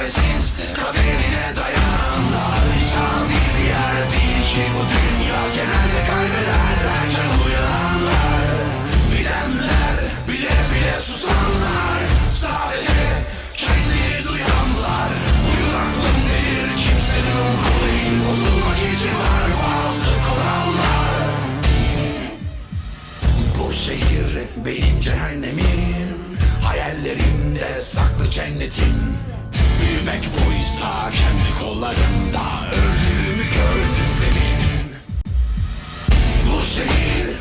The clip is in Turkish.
çaresinsin Kaderine dayananlar Hiç adil bir yer değil ki bu dünya. Genelde kaybederler Can uyananlar Bilenler Bile bile susanlar. Sadece kendini duyanlar. Buyur aklım delir Kimsenin umru değil. Bozulmak için var bazı kurallar Bu şehir benim cehennemim. Hayallerimde saklı cennetim. Büyümek buysa kendi kollarında Öldüğümü gördüm demin. Bu şehir